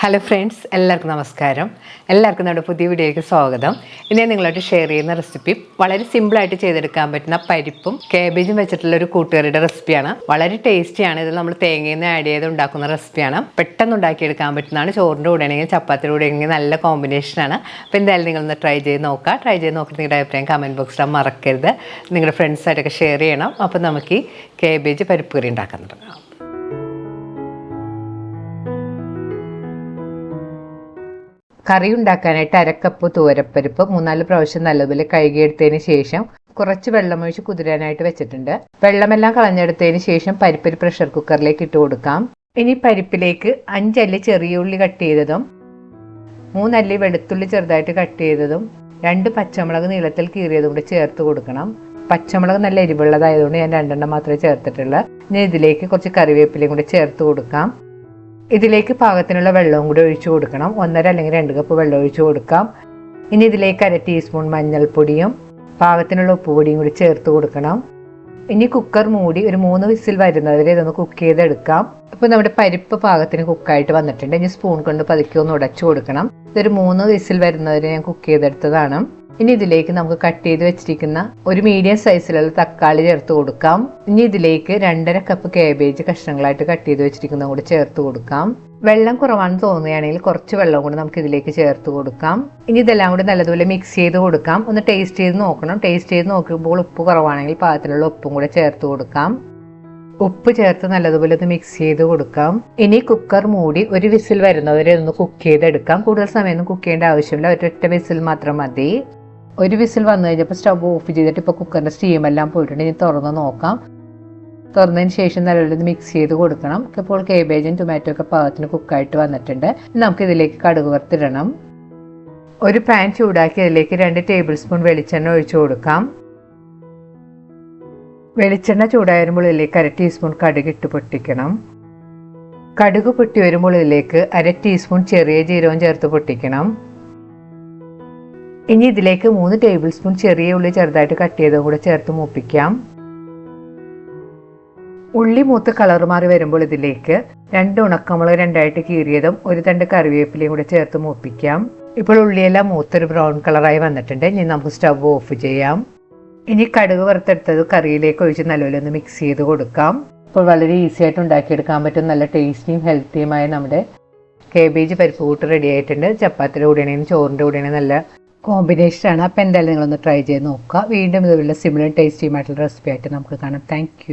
Hello friends എല്ലാവർക്കും നമസ്കാരം. എല്ലാവർക്കും നമ്മുടെ പുതിയ വീഡിയോയ്ക്ക് സ്വാഗതം. ഇനി ഞാൻ ഷെയർ ചെയ്യുന്ന റെസിപ്പി വളരെ സിമ്പിളായിട്ട് ചെയ്തെടുക്കാൻ പറ്റുന്ന പരിപ്പും കാബേജും വെച്ചിട്ടുള്ള ഒരു കൂട്ടുകറിയുടെ റെസിപ്പിയാണ് വളരെ ടേസ്റ്റിയാണ് ഇത് നമ്മൾ തേങ്ങയിൽ നിന്ന് ആഡ് ചെയ്ത് ഉണ്ടാക്കുന്ന റെസിപ്പിയാണ് പെട്ടെന്ന് ഉണ്ടാക്കിയെടുക്കാൻ പറ്റുന്നതാണ്. ചോറിന്റെ കൂടെ ആണെങ്കിൽ ചപ്പാത്തിയുടെ കൂടെ ആണെങ്കിൽ നല്ല കോമ്പിനേഷനാണ് അപ്പോൾ എന്തായാലും നിങ്ങളൊന്ന് ട്രൈ ചെയ്ത് നോക്കുക. ട്രൈ ചെയ്ത് നോക്കിയിട്ട് നിങ്ങളുടെ അഭിപ്രായം കമന്റ് ബോക്സിൽ മറക്കരുത്. നിങ്ങളുടെ ഫ്രണ്ട്സായിട്ടൊക്കെ ഷെയർ ചെയ്യണം. അപ്പോൾ നമുക്ക് ഈ കാബേജ് പരിപ്പ് കറി ഉണ്ടാക്കാൻ തുടങ്ങാം കറി ഉണ്ടാക്കാനായിട്ട് അരക്കപ്പ് തൂരപ്പരിപ്പ് മൂന്നാൽ പ്രാവശ്യം നല്ലതുപോലെ കഴുകിയെടുത്തതിന് ശേഷം കുറച്ച് വെള്ളമൊഴിച്ച് കുതിരാനായിട്ട് വെച്ചിട്ടുണ്ട്. വെള്ളമെല്ലാം കളഞ്ഞെടുത്തതിന് ശേഷം പരിപ്പ് പ്രഷർ കുക്കറിലേക്ക് ഇട്ട് കൊടുക്കാം. ഇനി പരിപ്പിലേക്ക് അഞ്ചല്ലി ചെറിയ ഉള്ളി കട്ട് ചെയ്തതും മൂന്നല്ലി വെളുത്തുള്ളി ചെറുതായിട്ട് കട്ട് ചെയ്തതും രണ്ട് പച്ചമുളക് നീളത്തിൽ കീറിയതും കൂടി ചേർത്ത് കൊടുക്കണം. പച്ചമുളക് നല്ല എരിവുള്ളതായതുകൊണ്ട് ഞാൻ രണ്ടെണ്ണം മാത്രമേ ചേർത്തിട്ടുള്ളൂ. ഇനി ഇതിലേക്ക് കുറച്ച് കറിവേപ്പിലയും കൂടി ചേർത്ത് കൊടുക്കാം. ഇതിലേക്ക് പാകത്തിനുള്ള വെള്ളവും കൂടി ഒഴിച്ചു കൊടുക്കണം. ഒന്നര അല്ലെങ്കിൽ രണ്ട് കപ്പ് വെള്ളം ഒഴിച്ചു കൊടുക്കാം. ഇനി ഇതിലേക്ക് അര ടീസ്പൂൺ മഞ്ഞൾപ്പൊടിയും പാകത്തിനുള്ള ഉപ്പുപൊടിയും കൂടി ചേർത്ത് കൊടുക്കണം. ഇനി കുക്കർ മൂടി ഒരു മൂന്ന് വിസിൽ വരുന്നവരെ ഇതൊന്ന് കുക്ക് ചെയ്തെടുക്കാം. ഇപ്പോൾ നമ്മുടെ പരിപ്പ് പാകത്തിന് കുക്കായിട്ട് വന്നിട്ടുണ്ട്. ഇനി സ്പൂൺ കൊണ്ട് പതുക്കെ ഒന്ന് ഉടച്ചു കൊടുക്കണം. ഇതൊരു മൂന്ന് വിസിൽ വരുന്നവരെ ഞാൻ കുക്ക് ചെയ്തെടുത്തതാണ്. ഇനി ഇതിലേക്ക് നമുക്ക് കട്ട് ചെയ്ത് വെച്ചിരിക്കുന്ന ഒരു മീഡിയം സൈസിലുള്ള തക്കാളി ചേർത്ത് കൊടുക്കാം. ഇനി ഇതിലേക്ക് രണ്ടര കപ്പ് കാബേജ് കഷ്ണങ്ങളായിട്ട് കട്ട് ചെയ്ത് വെച്ചിരിക്കുന്ന കൂടി ചേർത്ത് കൊടുക്കാം. വെള്ളം കുറവാണെന്ന് തോന്നുകയാണെങ്കിൽ കുറച്ച് വെള്ളം കൂടി നമുക്ക് ഇതിലേക്ക് ചേർത്ത് കൊടുക്കാം. ഇനി ഇതെല്ലാം കൂടി നല്ലതുപോലെ മിക്സ് ചെയ്ത് കൊടുക്കാം. ഒന്ന് ടേസ്റ്റ് ചെയ്ത് നോക്കണം. ടേസ്റ്റ് ചെയ്ത് നോക്കുമ്പോൾ ഉപ്പ് കുറവാണെങ്കിൽ പാകത്തിലുള്ള ഉപ്പും കൂടെ ചേർത്ത് കൊടുക്കാം. ഉപ്പ് ചേർത്ത് നല്ലതുപോലെ ഒന്ന് മിക്സ് ചെയ്ത് കൊടുക്കാം. ഇനി കുക്കർ മൂടി ഒരു വിസിൽ വരുന്നവരെ ഒന്ന് കുക്ക് ചെയ്തെടുക്കാം. കൂടുതൽ സമയമൊന്നും കുക്ക് ചെയ്യേണ്ട ആവശ്യമില്ല. ഒരൊറ്റ വിസിൽ മാത്രം മതി. ഒരു വിസിൽ വന്നു കഴിഞ്ഞപ്പോൾ സ്റ്റവ് ഓഫ് ചെയ്തിട്ട് ഇപ്പോൾ കുക്കറിന്റെ സ്റ്റീം എല്ലാം പോയിട്ടുണ്ട്. ഇനി തുറന്ന് നോക്കാം. തുറന്നതിന് ശേഷം നല്ലൊരു മിക്സ് ചെയ്ത് കൊടുക്കണം. ഇപ്പോൾ കേബേജും ടൊമാറ്റോ ഒക്കെ പാകത്തിന് കുക്കായിട്ട് വന്നിട്ടുണ്ട്. നമുക്ക് ഇതിലേക്ക് കടുക് വറുത്തിടണം. ഒരു പാൻ ചൂടാക്കി അതിലേക്ക് രണ്ട് ടേബിൾ സ്പൂൺ വെളിച്ചെണ്ണ ഒഴിച്ചു കൊടുക്കാം. വെളിച്ചെണ്ണ ചൂടായിരുമ്പോൾ ഇതിലേക്ക് അര ടീസ്പൂൺ കടുക് ഇട്ട് പൊട്ടിക്കണം. കടുക് പൊട്ടി വരുമ്പോൾ ഇതിലേക്ക് അര ടീസ്പൂൺ ചെറിയ ജീരകം ചേർത്ത് പൊട്ടിക്കണം. ഇനി ഇതിലേക്ക് മൂന്ന് ടേബിൾ സ്പൂൺ ചെറിയ ഉള്ളി ചെറുതായിട്ട് കട്ട് ചെയ്തതും കൂടെ ചേർത്ത് മൂപ്പിക്കാം. ഉള്ളി മൂത്ത് കളർ മാറി വരുമ്പോൾ ഇതിലേക്ക് രണ്ട് ഉണക്കമുളക് രണ്ടായിട്ട് കീറിയതും ഒരു തണ്ട് കറിവേപ്പിലയും കൂടെ ചേർത്ത് മൂപ്പിക്കാം. ഇപ്പോൾ ഉള്ളിയെല്ലാം മൂത്തൊരു ബ്രൗൺ കളറായി വന്നിട്ടുണ്ട്. ഇനി നമുക്ക് സ്റ്റവ് ഓഫ് ചെയ്യാം. ഇനി കടുക് വറുത്തെടുത്തത് കറിയിലേക്ക് ഒഴിച്ച് നല്ലപോലെ ഒന്ന് മിക്സ് ചെയ്ത് കൊടുക്കാം. ഇപ്പോൾ വളരെ ഈസി ആയിട്ട് ഉണ്ടാക്കിയെടുക്കാൻ പറ്റും. നല്ല ടേസ്റ്റിയും ഹെൽത്തിയുമായ നമ്മുടെ കേബേജ് പരിപ്പ് കൂട്ട് റെഡി ആയിട്ടുണ്ട്. ചപ്പാത്തിയുടെ കൂടെയാണെങ്കിലും ചോറിന്റെ കൂടെയാണെങ്കിലും നല്ല കോമ്പിനേഷനാണ്. അപ്പോൾ എന്തായാലും നിങ്ങളൊന്ന് ട്രൈ ചെയ്ത് നോക്കുക. വീണ്ടും ഇതുപോലെ സിമിലർ ടേസ്റ്റിയുമായിട്ടുള്ള റെസിപ്പി ആയിട്ട് നമുക്ക് കാണാം. താങ്ക്